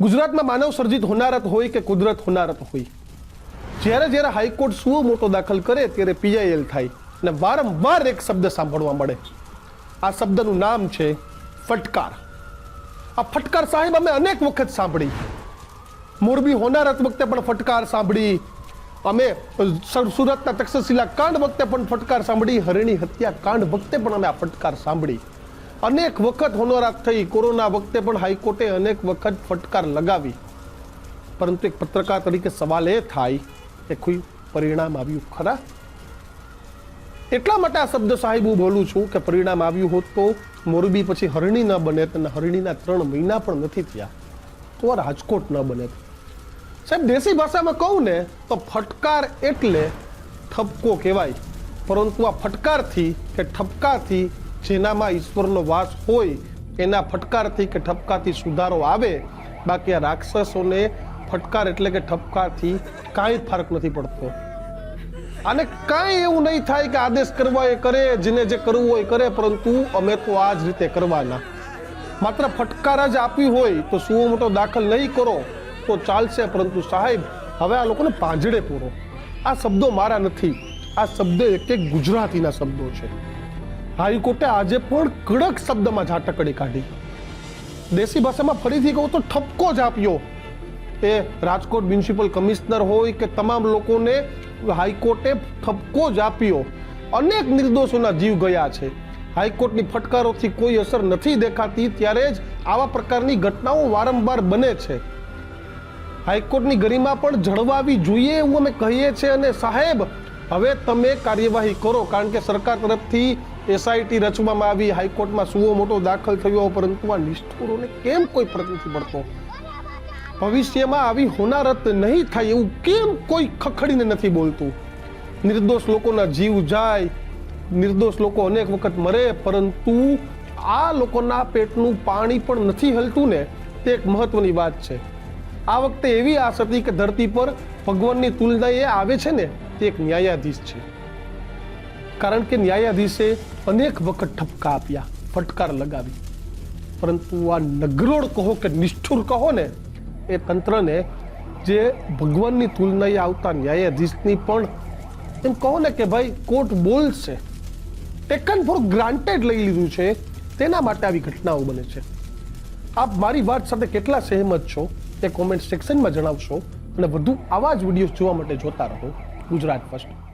ગુજરાતમાં માનવ સર્જિત હોનારત હોય કે કુદરત હોનારત હોય? જ્યારે જ્યારે હાઈકોર્ટ સુઓ મોટો દાખલ કરે ત્યારે પીઆઈએલ થાય અને વારંવાર એક શબ્દ સાંભળવા મળે. આ શબ્દનું નામ છે ફટકાર. આ ફટકાર સાહેબ અમે અનેક વખત સાંભળી. મોરબી હોનારત વખતે પણ ફટકાર સાંભળી. અમે સર- સુરતના તક્ષશિલા કાંડ વખતે પણ ફટકાર સાંભળી. હરિણી હત્યા કાંડ વખતે પણ અમે આ ફટકાર સાંભળી. અનેક વખત હોનારત થઈ. કોરોના વખતે પણ હાઈકોર્ટે અનેક વખત ફટકાર લગાવી. પરંતુ એક પત્રકાર તરીકે સવાલ એ થાય કે કોઈ પરિણામ આવ્યું ખરા? એટલા માટે આ શબ્દ સાહેબ હું બોલું છું કે પરિણામ આવ્યું હોત તો મોરબી પછી હરણી ન બને અને હરણીના ત્રણ મહિના પણ નથી થયા. તો આ રાજકોટ ન બને. સાહેબ, દેશી ભાષામાં કહું ને તો ફટકાર એટલે ઠપકો કહેવાય. પરંતુ આ ફટકારથી કે ઠપકાથી જેનામાં ઈશ્વરનો વાસ હોય, એના ફટકારથી કે ઠપકાથી સુધારો આવે, બાકી આ રાક્ષસોને ફટકાર એટલે કે ઠપકારથી કાંઈ ફરક નથી પડતો. અને કાંઈ એવું નહીં થાય કે આદેશ કરવા એ કરે, જેને જે કરવું હોય કરે, પરંતુ અમે તો આ જ રીતે કરવાના. માત્ર ફટકાર જ આપી હોય તો સુવો મોટો દાખલ નહીં કરો, તો ચાલશે, પરંતુ સાહેબ, હવે આ લોકોને પાંજડે પૂરો. આ શબ્દો મારા નથી. આ શબ્દ એક એક ગુજરાતીના શબ્દો છે. હાઈકોર્ટે આજે પણ કડક શબ્દમાં ઝાટકડી કાઢી. દેશી ભાષામાં ફરીથી કહું તો ઠપકો જ આપ્યો. એ રાજકોટ મ્યુનિસિપલ કમિશનર હોય કે તમામ લોકોને હાઈકોર્ટે ઠપકો જ આપ્યો. અનેક નિર્દોષોના જીવ ગયા છે. હાઈકોર્ટની ફટકારોથી કોઈ અસર નથી દેખાતી, ત્યારે જ આવા પ્રકારની ઘટનાઓ વારંવાર બને છે. હાઈકોર્ટની ગરિમા પણ જળવાવી જોઈએ એવું અમે કહીએ છીએ અને સાહેબ હવે તમે કાર્યવાહી કરો, કારણ કે સરકાર તરફથી એસઆઈટી રચવામાં આવી, હાઈકોર્ટમાં સુવો મોટો દાખલ થયો, પરંતુ આ નિષ્ઠુરોને કેમ કોઈ ફરક નથી પડતો ભવિષ્યમાં આવી હોનારત નહીં થાય એવું કેમ કોઈ ખખડીને નથી બોલતું? નિર્દોષ લોકોના જીવ જાય, નિર્દોષ લોકો અનેક વખત મરે, પરંતુ આ લોકોના પેટનું પાણી પણ નથી હલતું ને, તે એક મહત્વની વાત છે. આ વખતે એવી આશ હતી કે ધરતી પર ભગવાનની તુલનાએ આવે છે ને તે એક ન્યાયાધીશ છે. કારણ કે ન્યાયાધીશે અનેક વખત ઠપકા આપ્યા, ફટકાર લગાવી. પરંતુ આ નગરોળ કહો કે નિષ્ઠુર કહો ને, એ તંત્રને જે ભગવાનની તુલનાએ આવતા ન્યાયાધીશની પણ એમ કહો ને કે ભાઈ, કોર્ટ બોલશે ટેકન ફોર ગ્રાન્ટેડ લઈ લીધું છે. તેના માટે આવી ઘટનાઓ બને છે. આપ મારી વાત સાથે કેટલા સહેમત છો? તે કોમેન્ટ સેક્શનમાં જણાવશો. અને વધુ આવા જ વીડિયો જોવા માટે જોતા રહો. ગુજરાત ફર્સ્ટ.